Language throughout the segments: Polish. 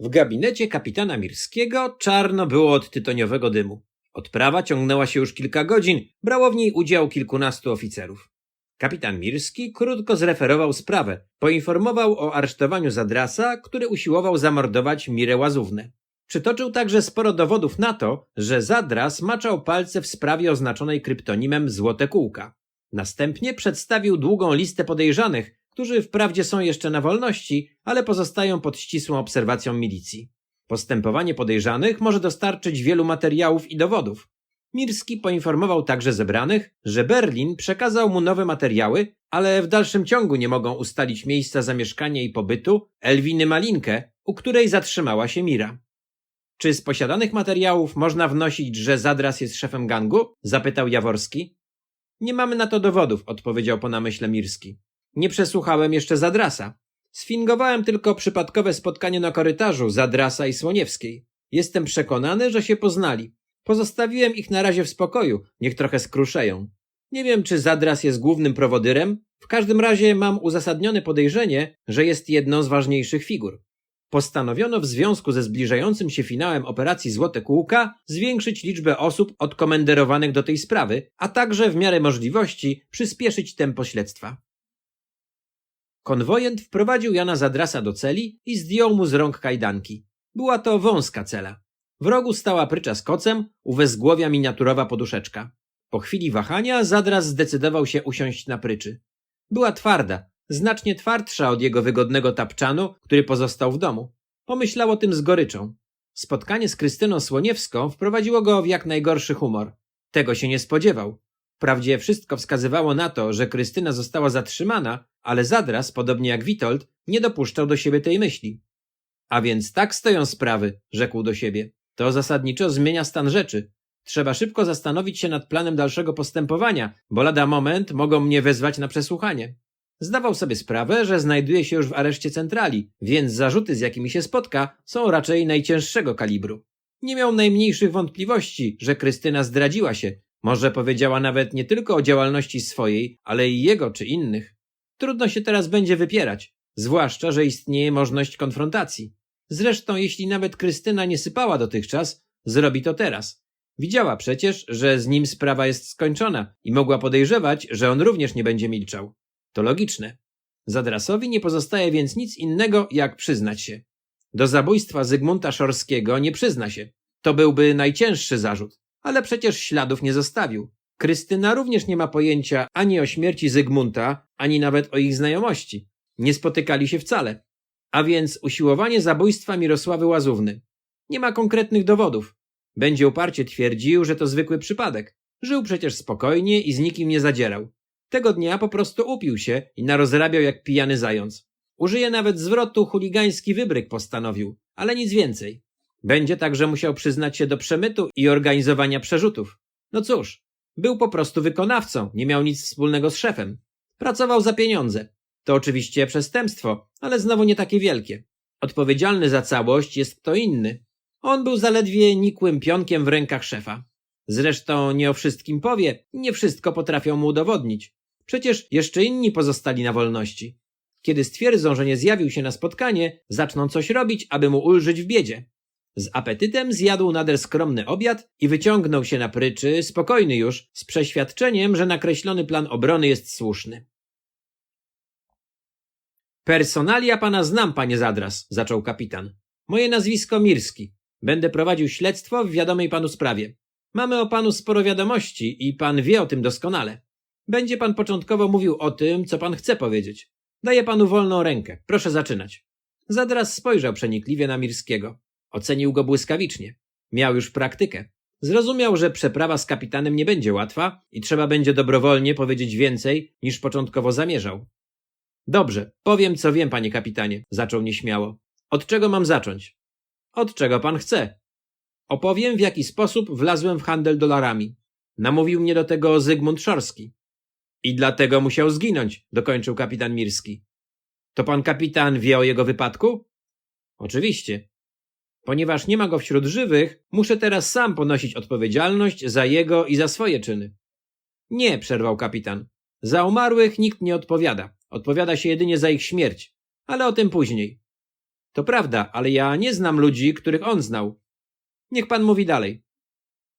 W gabinecie kapitana Mirskiego czarno było od tytoniowego dymu. Odprawa ciągnęła się już kilka godzin, brało w niej udział kilkunastu oficerów. Kapitan Mirski krótko zreferował sprawę, poinformował o aresztowaniu Zadrasa, który usiłował zamordować Mirę Łazównę. Przytoczył także sporo dowodów na to, że Zadras maczał palce w sprawie oznaczonej kryptonimem Złote Kółka. Następnie przedstawił długą listę podejrzanych, którzy wprawdzie są jeszcze na wolności, ale pozostają pod ścisłą obserwacją milicji. Postępowanie podejrzanych może dostarczyć wielu materiałów i dowodów. Mirski poinformował także zebranych, że Berlin przekazał mu nowe materiały, ale w dalszym ciągu nie mogą ustalić miejsca zamieszkania i pobytu Elwiny Malinkę, u której zatrzymała się Mira. Czy z posiadanych materiałów można wnosić, że Zadras jest szefem gangu? zapytał Jaworski. Nie mamy na to dowodów, odpowiedział po namyśle Mirski. Nie przesłuchałem jeszcze Zadrasa. Sfingowałem tylko przypadkowe spotkanie na korytarzu Zadrasa i Słoniewskiej. Jestem przekonany, że się poznali. Pozostawiłem ich na razie w spokoju, niech trochę skruszeją. Nie wiem, czy Zadras jest głównym prowodyrem, w każdym razie mam uzasadnione podejrzenie, że jest jedną z ważniejszych figur. Postanowiono w związku ze zbliżającym się finałem operacji Złote Kółka zwiększyć liczbę osób odkomenderowanych do tej sprawy, a także w miarę możliwości przyspieszyć tempo śledztwa. Konwojent wprowadził Jana Zadrasa do celi i zdjął mu z rąk kajdanki. Była to wąska cela. W rogu stała prycza z kocem, u wezgłowia miniaturowa poduszeczka. Po chwili wahania Zadras zdecydował się usiąść na pryczy. Była twarda, znacznie twardsza od jego wygodnego tapczanu, który pozostał w domu. Pomyślał o tym z goryczą. Spotkanie z Krystyną Słoniewską wprowadziło go w jak najgorszy humor. Tego się nie spodziewał. Wprawdzie wszystko wskazywało na to, że Krystyna została zatrzymana, ale Zadras, podobnie jak Witold, nie dopuszczał do siebie tej myśli. A więc tak stoją sprawy, rzekł do siebie. To zasadniczo zmienia stan rzeczy. Trzeba szybko zastanowić się nad planem dalszego postępowania, bo lada moment mogą mnie wezwać na przesłuchanie. Zdawał sobie sprawę, że znajduje się już w areszcie centrali, więc zarzuty, z jakimi się spotka, są raczej najcięższego kalibru. Nie miał najmniejszych wątpliwości, że Krystyna zdradziła się. Może powiedziała nawet nie tylko o działalności swojej, ale i jego czy innych. Trudno się teraz będzie wypierać, zwłaszcza, że istnieje możliwość konfrontacji. Zresztą, jeśli nawet Krystyna nie sypała dotychczas, zrobi to teraz. Widziała przecież, że z nim sprawa jest skończona i mogła podejrzewać, że on również nie będzie milczał. To logiczne. Zadrasowi nie pozostaje więc nic innego, jak przyznać się. Do zabójstwa Zygmunta Szorskiego nie przyzna się. To byłby najcięższy zarzut, ale przecież śladów nie zostawił. Krystyna również nie ma pojęcia ani o śmierci Zygmunta, ani nawet o ich znajomości. Nie spotykali się wcale. A więc usiłowanie zabójstwa Mirosławy Łazówny. Nie ma konkretnych dowodów. Będzie uparcie twierdził, że to zwykły przypadek. Żył przecież spokojnie i z nikim nie zadzierał. Tego dnia po prostu upił się i narozrabiał jak pijany zając. Użyje nawet zwrotu chuligański wybryk postanowił, ale nic więcej. Będzie także musiał przyznać się do przemytu i organizowania przerzutów. No cóż, był po prostu wykonawcą, nie miał nic wspólnego z szefem. Pracował za pieniądze. To oczywiście przestępstwo, ale znowu nie takie wielkie. Odpowiedzialny za całość jest kto inny. On był zaledwie nikłym pionkiem w rękach szefa. Zresztą nie o wszystkim powie, nie wszystko potrafią mu udowodnić. Przecież jeszcze inni pozostali na wolności. Kiedy stwierdzą, że nie zjawił się na spotkanie, zaczną coś robić, aby mu ulżyć w biedzie. Z apetytem zjadł nader skromny obiad i wyciągnął się na pryczy, spokojny już, z przeświadczeniem, że nakreślony plan obrony jest słuszny. Personalia pana znam, panie Zadras, zaczął kapitan. Moje nazwisko Mirski. Będę prowadził śledztwo w wiadomej panu sprawie. Mamy o panu sporo wiadomości i pan wie o tym doskonale. Będzie pan początkowo mówił o tym, co pan chce powiedzieć. Daję panu wolną rękę. Proszę zaczynać. Zadras spojrzał przenikliwie na Mirskiego. Ocenił go błyskawicznie. Miał już praktykę. Zrozumiał, że przeprawa z kapitanem nie będzie łatwa i trzeba będzie dobrowolnie powiedzieć więcej, niż początkowo zamierzał. Dobrze, powiem co wiem, panie kapitanie, zaczął nieśmiało. Od czego mam zacząć? Od czego pan chce? Opowiem, w jaki sposób wlazłem w handel dolarami. Namówił mnie do tego Zygmunt Szorski. I dlatego musiał zginąć, dokończył kapitan Mirski. To pan kapitan wie o jego wypadku? Oczywiście. Ponieważ nie ma go wśród żywych, muszę teraz sam ponosić odpowiedzialność za jego i za swoje czyny. Nie, przerwał kapitan. Za umarłych nikt nie odpowiada. Odpowiada się jedynie za ich śmierć. Ale o tym później. To prawda, ale ja nie znam ludzi, których on znał. Niech pan mówi dalej.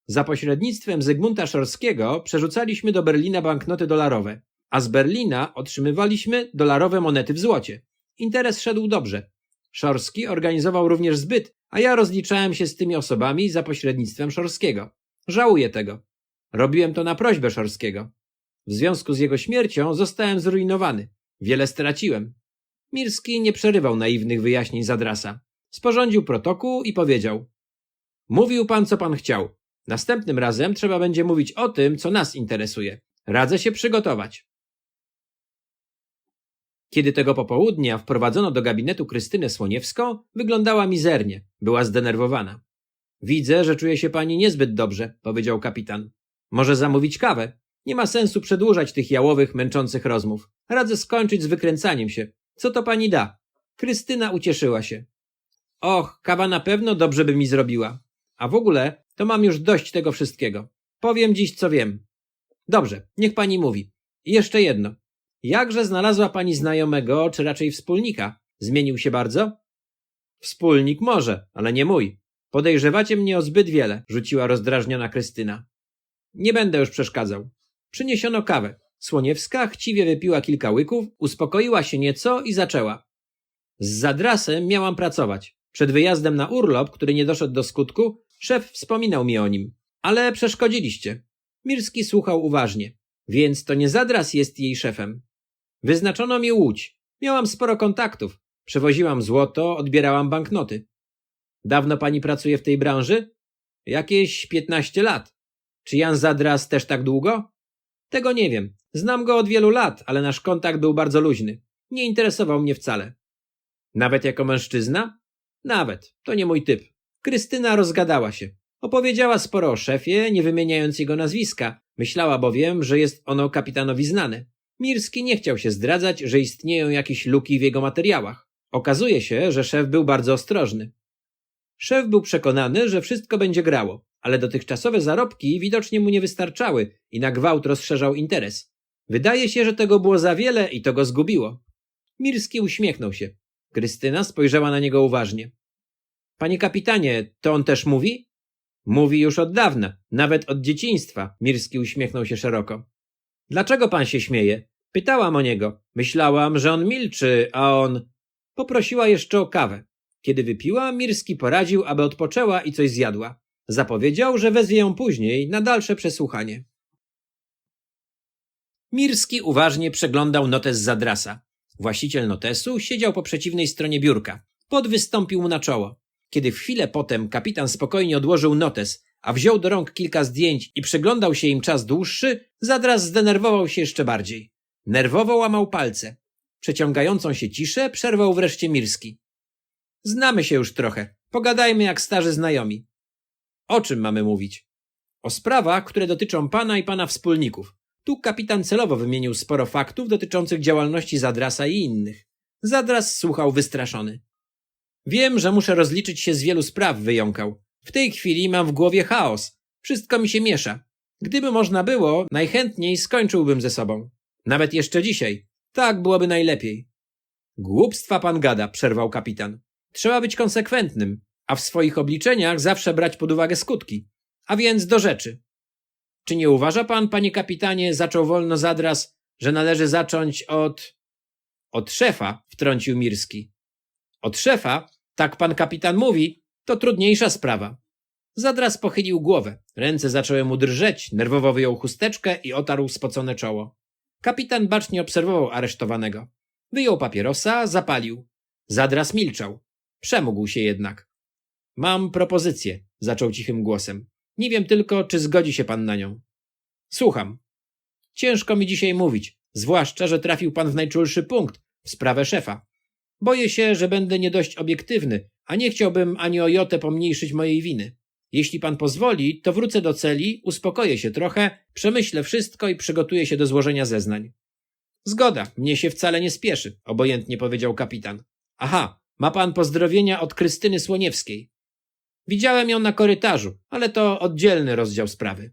Za pośrednictwem Zygmunta Szorskiego przerzucaliśmy do Berlina banknoty dolarowe, a z Berlina otrzymywaliśmy dolarowe monety w złocie. Interes szedł dobrze. Szorski organizował również zbyt, a ja rozliczałem się z tymi osobami za pośrednictwem Szorskiego. Żałuję tego. Robiłem to na prośbę Szorskiego. W związku z jego śmiercią zostałem zrujnowany. Wiele straciłem. Mirski nie przerywał naiwnych wyjaśnień Zadrasa. Sporządził protokół i powiedział: Mówił pan, co pan chciał. Następnym razem trzeba będzie mówić o tym, co nas interesuje. Radzę się przygotować. Kiedy tego popołudnia wprowadzono do gabinetu Krystynę Słoniewską, wyglądała mizernie, była zdenerwowana. Widzę, że czuje się pani niezbyt dobrze, powiedział kapitan. Może zamówić kawę? Nie ma sensu przedłużać tych jałowych, męczących rozmów. Radzę skończyć z wykręcaniem się. Co to pani da? Krystyna ucieszyła się. Och, kawa na pewno dobrze by mi zrobiła. A w ogóle to mam już dość tego wszystkiego. Powiem dziś, co wiem. Dobrze, niech pani mówi. I jeszcze jedno. Jakże znalazła pani znajomego, czy raczej wspólnika? Zmienił się bardzo? Wspólnik może, ale nie mój. Podejrzewacie mnie o zbyt wiele, rzuciła rozdrażniona Krystyna. Nie będę już przeszkadzał. Przyniesiono kawę. Słoniewska chciwie wypiła kilka łyków, uspokoiła się nieco i zaczęła. Z zadrasem miałam pracować. Przed wyjazdem na urlop, który nie doszedł do skutku, szef wspominał mi o nim. Ale przeszkodziliście. Mirski słuchał uważnie. Więc to nie Zadras jest jej szefem. Wyznaczono mi łódź. Miałam sporo kontaktów. Przewoziłam złoto, odbierałam banknoty. Dawno pani pracuje w tej branży? Jakieś piętnaście lat. Czy Jan Zadras też tak długo? Tego nie wiem. Znam go od wielu lat, ale nasz kontakt był bardzo luźny. Nie interesował mnie wcale. Nawet jako mężczyzna? Nawet. To nie mój typ. Krystyna rozgadała się. Opowiedziała sporo o szefie, nie wymieniając jego nazwiska. Myślała bowiem, że jest ono kapitanowi znane. Mirski nie chciał się zdradzać, że istnieją jakieś luki w jego materiałach. Okazuje się, że szef był bardzo ostrożny. Szef był przekonany, że wszystko będzie grało, ale dotychczasowe zarobki widocznie mu nie wystarczały i na gwałt rozszerzał interes. Wydaje się, że tego było za wiele i to go zgubiło. Mirski uśmiechnął się. Krystyna spojrzała na niego uważnie. Panie kapitanie, to on też mówi? Mówi już od dawna, nawet od dzieciństwa. Mirski uśmiechnął się szeroko. Dlaczego pan się śmieje? Pytałam o niego. Myślałam, że on milczy, a on... Poprosiła jeszcze o kawę. Kiedy wypiła, Mirski poradził, aby odpoczęła i coś zjadła. Zapowiedział, że wezwie ją później na dalsze przesłuchanie. Mirski uważnie przeglądał notes Zadrasa. Właściciel notesu siedział po przeciwnej stronie biurka. Pot wystąpił mu na czoło. Kiedy w chwilę potem kapitan spokojnie odłożył notes, a wziął do rąk kilka zdjęć i przyglądał się im czas dłuższy, Zadras zdenerwował się jeszcze bardziej. Nerwowo łamał palce. Przeciągającą się ciszę przerwał wreszcie Mirski. Znamy się już trochę. Pogadajmy jak starzy znajomi. O czym mamy mówić? O sprawach, które dotyczą pana i pana wspólników. Tu kapitan celowo wymienił sporo faktów dotyczących działalności Zadrasa i innych. Zadras słuchał wystraszony. Wiem, że muszę rozliczyć się z wielu spraw, wyjąkał. W tej chwili mam w głowie chaos. Wszystko mi się miesza. Gdyby można było, najchętniej skończyłbym ze sobą. Nawet jeszcze dzisiaj. Tak byłoby najlepiej. Głupstwa pan gada, przerwał kapitan. Trzeba być konsekwentnym, a w swoich obliczeniach zawsze brać pod uwagę skutki. A więc do rzeczy. Czy nie uważa pan, panie kapitanie, zaczął wolno zadras, że należy zacząć od... Od szefa, wtrącił Mirski. Od szefa, tak pan kapitan mówi, to trudniejsza sprawa. Zadras pochylił głowę. Ręce zaczęły mu drżeć, nerwowo wyjął chusteczkę i otarł spocone czoło. Kapitan bacznie obserwował aresztowanego. Wyjął papierosa, zapalił. Zadras milczał. Przemógł się jednak. Mam propozycję, zaczął cichym głosem. Nie wiem tylko, czy zgodzi się pan na nią. Słucham. Ciężko mi dzisiaj mówić, zwłaszcza, że trafił pan w najczulszy punkt, w sprawę szefa. Boję się, że będę nie dość obiektywny, a nie chciałbym ani o jotę pomniejszyć mojej winy. Jeśli pan pozwoli, to wrócę do celi, uspokoję się trochę, przemyślę wszystko i przygotuję się do złożenia zeznań. Zgoda, mnie się wcale nie spieszy, obojętnie powiedział kapitan. Aha, ma pan pozdrowienia od Krystyny Słoniewskiej. Widziałem ją na korytarzu, ale to oddzielny rozdział sprawy.